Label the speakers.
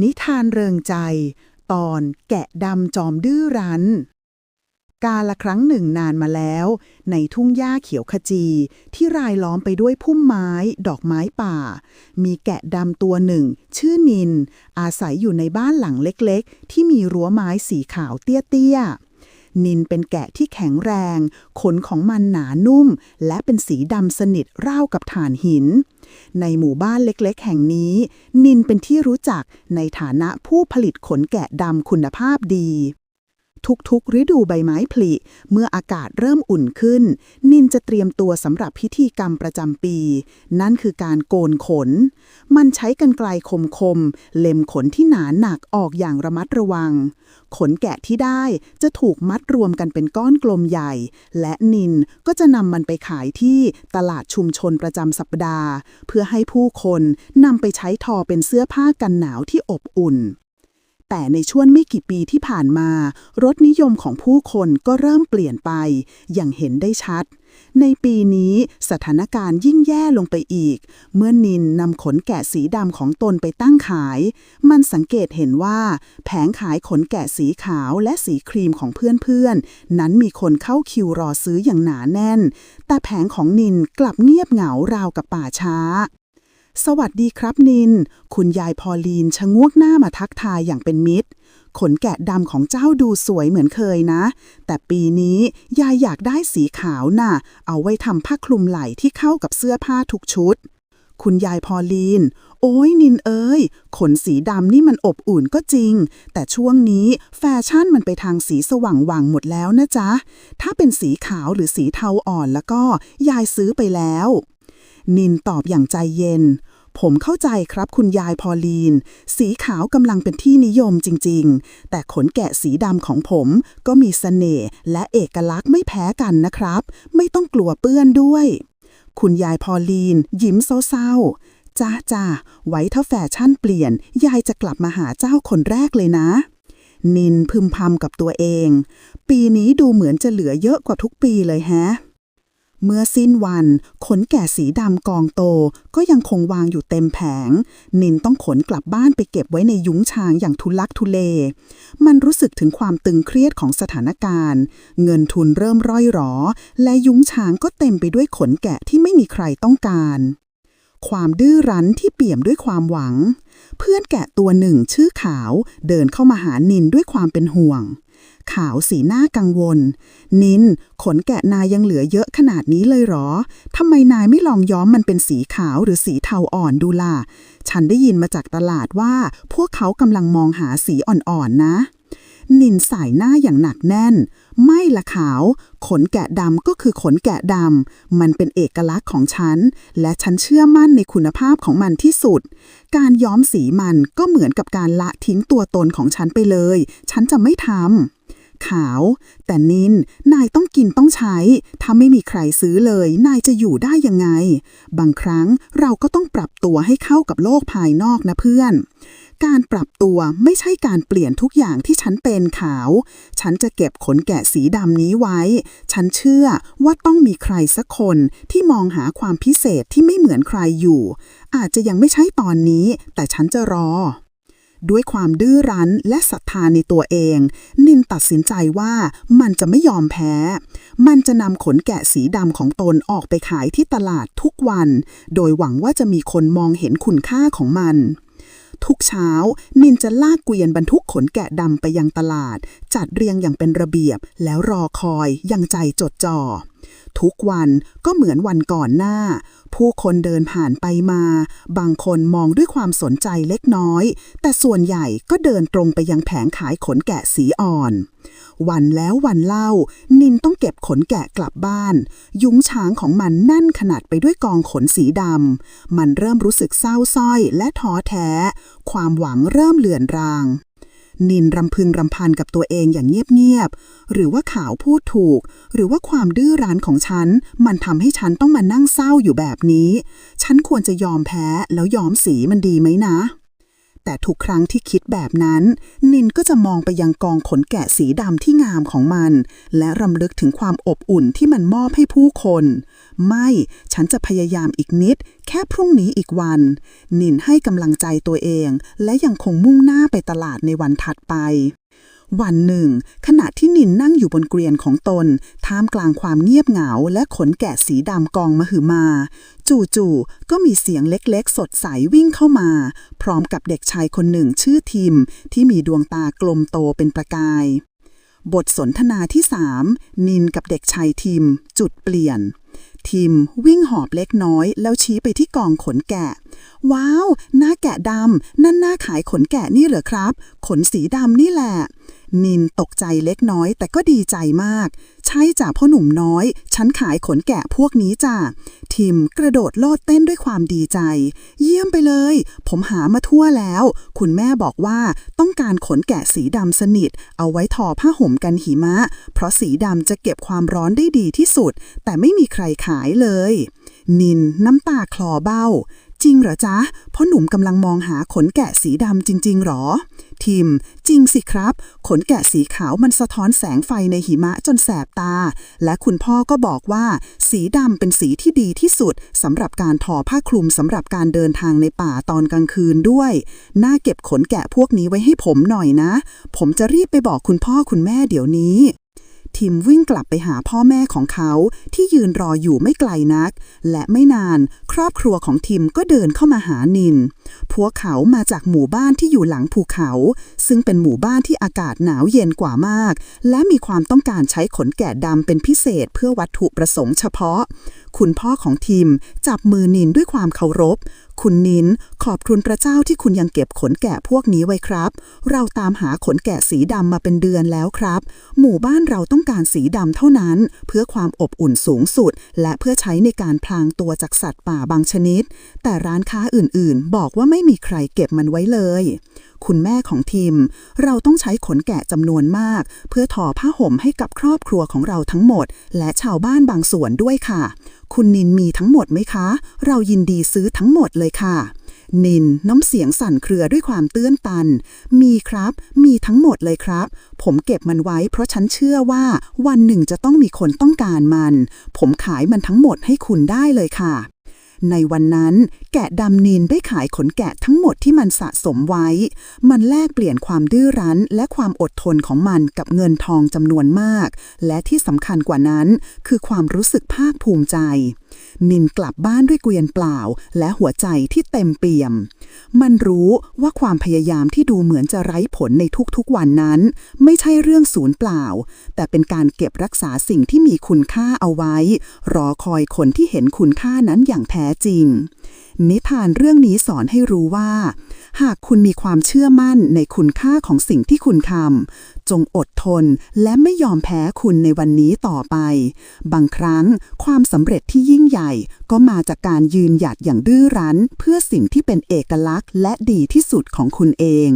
Speaker 1: นิทานเริงใจ ตอนแกะดำจอมดื้อรั้น กาละครั้งหนึ่งนานมาแล้ว ในทุ่งหญ้าเขียวขจี ที่รายล้อมไปด้วยพุ่มไม้ ดอกไม้ป่า มีแกะดำตัวหนึ่ง ชื่อนิน อาศัยอยู่ในบ้านหลังเล็กๆ ที่มีรั้วไม้สีขาวเตี้ยๆ นินเป็นแกะที่แข็งแรง ขนของมันหนานุ่ม และเป็นสีดำสนิทราวกับฐานหิน ในหมู่บ้านเล็กๆ แห่งนี้ นินเป็นที่รู้จักในฐานะผู้ผลิตขนแกะดำคุณภาพดี ทุกๆ ฤดูใบไม้ผลิ เมื่ออากาศเริ่มอุ่นขึ้น นินจะเตรียมตัวสำหรับพิธีกรรมประจำปี นั่นคือการโกนขน มันใช้กรรไกรคมๆ เล็มขนที่หนาหนักออกอย่างระมัดระวัง ขนแกะที่ได้จะถูกมัดรวมกันเป็นก้อนกลมใหญ่ และนินก็จะนำมันไปขายที่ตลาดชุมชนประจำสัปดาห์ เพื่อให้ผู้คนนำไปใช้ทอเป็นเสื้อผ้ากันหนาวที่อบอุ่น แต่ในช่วงไม่กี่ปีที่ผ่านมา รสนิยมของผู้คนก็เริ่มเปลี่ยนไป อย่างเห็นได้ชัด ในปีนี้สถานการณ์ยิ่งแย่ลงไปอีก เมื่อนินนำขนแกะสีดำของตนไปตั้งขาย มันสังเกตเห็นว่า แผงขายขนแกะสีขาวและสีครีมของเพื่อนๆ นั้นมีคนเข้าคิวรอซื้ออย่างหนาแน่น แต่แผงของนินกลับเงียบเหงาราวกับป่าช้า สวัสดีครับนิน คุณยายพอลีนชะงวกหน้ามาทักทายอย่างเป็นมิตร ขนแกะดำของเจ้าดูสวยเหมือนเคยนะ แต่ปีนี้ยายอยากได้สีขาวน่ะ เอาไว้ทำผ้าคลุมไหล่ที่เข้ากับเสื้อผ้าทุกชุด คุณยายพอลีน โอ้ยนินเอ้ย ขนสีดำนี่มันอบอุ่นก็จริง แต่ช่วงนี้แฟชั่นมันไปทางสีสว่างวังหมดแล้วนะจ๊ะ ถ้าเป็นสีขาวหรือสีเทาอ่อนแล้วก็ยายซื้อไปแล้ว นินตอบอย่างใจเย็น ผมเข้าใจครับคุณยายพอลีน สีขาวกำลังเป็นที่นิยมจริง ๆ แต่ขนแกะสีดำของผมก็มีเสน่ห์และเอกลักษณ์ไม่แพ้กันนะครับ ไม่ต้องกลัวเปื้อนด้วย คุณยายพอลีน ยิ้มเศร้าๆจ้าจ้าไว้ถ้าแฟชั่นเปลี่ยน ยายจะกลับมาหาเจ้าคนแรกเลยนะ นินพึมพำกับตัวเอง ปีนี้ดูเหมือนจะเหลือเยอะกว่าทุกปีเลยแฮะ เมื่อสิ้นวัน ขนแก่สีดำกองโต ก็ยังคงวางอยู่เต็มแผง นินต้องขนกลับบ้านไปเก็บไว้ในยุ้งฉางอย่างทุลักทุเล มันรู้สึกถึงความตึงเครียดของสถานการณ์ เงินทุนเริ่มร่อยหรอ และยุ้งฉางก็เต็มไปด้วยขนแกะที่ไม่มีใครต้องการความดื้อรั้นที่เปี่ยมด้วยความหวัง เพื่อนแกะตัวหนึ่งชื่อขาว เดินเข้ามาหานินด้วยความเป็นห่วง ขาวสีหน้ากังวล นิน ขนแกะนายยังเหลือเยอะขนาดนี้เลยเหรอ ทำไมนายไม่ลองย้อมมันเป็นสีขาวหรือสีเทาอ่อนดูล่ะ ฉันได้ยินมาจากตลาดว่า พวกเขากำลังมองหาสีอ่อนๆนะ นินสายหน้าอย่างหนักแน่น ไม่ละขาว ขนแกะดำก็คือขนแกะดำ มันเป็นเอกลักษณ์ของฉัน และฉันเชื่อมั่นในคุณภาพของมันที่สุดการย้อมสีมันก็เหมือนกับการละทิ้งตัวตนของฉันไปเลย ฉันจะไม่ทำ ขาว แต่นินนายต้องกินต้องใช้ ถ้าไม่มีใครซื้อเลย นายจะอยู่ได้ยังไง บางครั้งเราก็ต้องปรับตัวให้เข้ากับโลกภายนอกนะเพื่อน การปรับตัวไม่ใช่การเปลี่ยนทุกอย่างที่ฉันเป็นขาว ฉันจะเก็บขนแกะสีดำนี้ไว้ ฉันเชื่อว่าต้องมีใครสักคนที่มองหาความพิเศษที่ไม่เหมือนใครอยู่ อาจจะยังไม่ใช่ตอนนี้ แต่ฉันจะรอ ด้วยความดื้อรั้นและศรัทธาในตัวเอง นินตัดสินใจว่ามันจะไม่ยอมแพ้ มันจะนำขนแกะสีดำของตนออกไปขายที่ตลาดทุกวัน โดยหวังว่าจะมีคนมองเห็นคุณค่าของมันทุกเช้า นินจะลากเกวียนบรรทุกขนแกะดำไปยังตลาด จัดเรียงอย่างเป็นระเบียบแล้วรอคอยอยังใจจดจ่อ ทุกวันก็เหมือนวันก่อนหน้า ผู้คนเดินผ่านไปมา บางคนมองด้วยความสนใจเล็กน้อย แต่ส่วนใหญ่ก็เดินตรงไปยังแผงขายขนแกะสีอ่อน วันแล้ววันเล่า นินต้องเก็บขนแกะกลับบ้าน ยุ้งช้างของมันแน่นขนาดไปด้วยกองขนสีดำมันเริ่มรู้สึกเศร้าส้อยและท้อแท้ ความหวังเริ่มเลือนราง นินรำพึงรำพันกับตัวเองอย่างเงียบๆ หรือว่าข่าวพูดถูก หรือว่าความดื้อรั้นของฉัน มันทำให้ฉันต้องมานั่งเศร้าอยู่แบบนี้ ฉันควรจะยอมแพ้แล้วยอมสีมันดีไหมนะ แต่ทุกครั้งที่คิดแบบนั้น นินก็จะมองไปยังกองขนแกะสีดำที่งามของมัน และรำลึกถึงความอบอุ่นที่มันมอบให้ผู้คน ไม่ ฉันจะพยายามอีกนิด แค่พรุ่งนี้อีกวัน นินให้กำลังใจตัวเอง และยังคงมุ่งหน้าไปตลาดในวันถัดไป วันหนึ่ง ขณะที่นินนั่งอยู่บนเกวียนของตน ท่ามกลางความเงียบเหงา และขนแกะสีดำกองมหึมา จู่ๆก็มีเสียงเล็กๆ สดใสวิ่งเข้ามา พร้อมกับเด็กชายคนหนึ่งชื่อทิม ที่มีดวงตากลมโตเป็นประกายบทสนทนาที่3นินกับเด็กชายทิม จุดเปลี่ยน ทิมวิ่งหอบเล็กน้อย แล้วชี้ไปที่กองขนแกะ ว้าว หน้าแกะดำ นั่นหน้าขายขนแกะนี่เหรอครับ ขนสีดำนี่แหละ นินตกใจเล็กน้อย แต่ก็ดีใจมาก ใช่จ้ะพ่อหนุ่มน้อย ฉันขายขนแกะพวกนี้จ้ะ ทิมกระโดดโลดเต้นด้วยความดีใจ เยี่ยมไปเลย ผมหามาทั่วแล้ว คุณแม่บอกว่าต้องการขนแกะสีดำสนิท เอาไว้ทอผ้าห่มกันหิมะ เพราะสีดำจะเก็บความร้อนได้ดีที่สุด แต่ไม่มีใครขายเลย นินน้ำตาคลอเบ้า จริงเหรอจ๊ะพ่อหนุ่มกำลังมองหาขนแกะสีดำจริง ๆ หรอ ทิม จริงสิครับ ขนแกะสีขาวมันสะท้อนแสงไฟในหิมะจนแสบตา และคุณพ่อก็บอกว่า สีดำเป็นสีที่ดีที่สุดสำหรับการทอผ้าคลุมสำหรับการเดินทางในป่าตอนกลางคืนด้วย น่าเก็บขนแกะพวกนี้ไว้ให้ผมหน่อยนะ ผมจะรีบไปบอกคุณพ่อคุณแม่เดี๋ยวนี้ ทิมวิ่งกลับไปหาพ่อแม่ของเขาที่ยืนรออยู่ไม่ไกลนัก และไม่นานครอบครัวของทิมก็เดินเข้ามาหานิน พวกเขามาจากหมู่บ้านที่อยู่หลังภูเขา ซึ่งเป็นหมู่บ้านที่อากาศหนาวเย็นกว่ามาก และมีความต้องการใช้ขนแกะดำเป็นพิเศษเพื่อวัตถุประสงค์เฉพาะ คุณพ่อของทิมจับมือนินด้วยความเคารพ คุณนินขอบคุณพระเจ้าที่คุณยังเก็บขนแกะพวกนี้ไว้ครับ เราตามหาขนแกะสีดำมาเป็นเดือนแล้วครับ หมู่บ้านเราต้องการสีดำเท่านั้น เพื่อความอบอุ่นสูงสุด และเพื่อใช้ในการพลางตัวจากสัตว์ป่าบางชนิด แต่ร้านค้าอื่นๆ บอกว่าไม่มีใครเก็บมันไว้เลย คุณแม่ของทีม เราต้องใช้ขนแกะจำนวนมาก เพื่อทอผ้าห่มให้กับครอบครัวของเราทั้งหมด และชาวบ้านบางส่วนด้วยค่ะ คุณนินมีทั้งหมดไหมคะ เรายินดีซื้อทั้งหมดเลยค่ะ นินน้ำเสียงสั่นเครือด้วยความเตื้อนตัน มีครับ มีทั้งหมดเลยครับ ผมเก็บมันไว้เพราะฉันเชื่อว่าวันหนึ่งจะต้องมีคนต้องการมัน ผมขายมันทั้งหมดให้คุณได้เลยค่ะ ในวันนั้นแกะดำนินได้ขายขนแกะทั้งหมดที่มันสะสมไว้ มันแลกเปลี่ยนความดื้อรั้น และความอดทนของมันกับเงินทองจำนวนมาก และที่สำคัญกว่านั้น คือความรู้สึกภาคภูมิใจ นินกลับบ้านด้วยเกวียนเปล่า และหัวใจที่เต็มเปี่ยม มันรู้ว่าความพยายามที่ดูเหมือนจะไร้ผลในทุกๆวันนั้น ไม่ใช่เรื่องศูนย์เปล่า แต่เป็นการเก็บรักษาสิ่งที่มีคุณค่าเอาไว้ รอคอยคนที่เห็นคุณค่านั้นอย่างแท้จริง นิทานเรื่องนี้สอนให้รู้ว่า หากคุณมีความเชื่อมั่นในคุณค่าของสิ่งที่คุณทำจงอดทนและไม่ยอมแพ้คุณในวันนี้ต่อไป บางครั้งความสำเร็จที่ยิ่งใหญ่ก็มาจากการยืนหยัดอย่างดื้อรั้น เพื่อสิ่งที่เป็นเอกลักษณ์และดีที่สุดของคุณเอง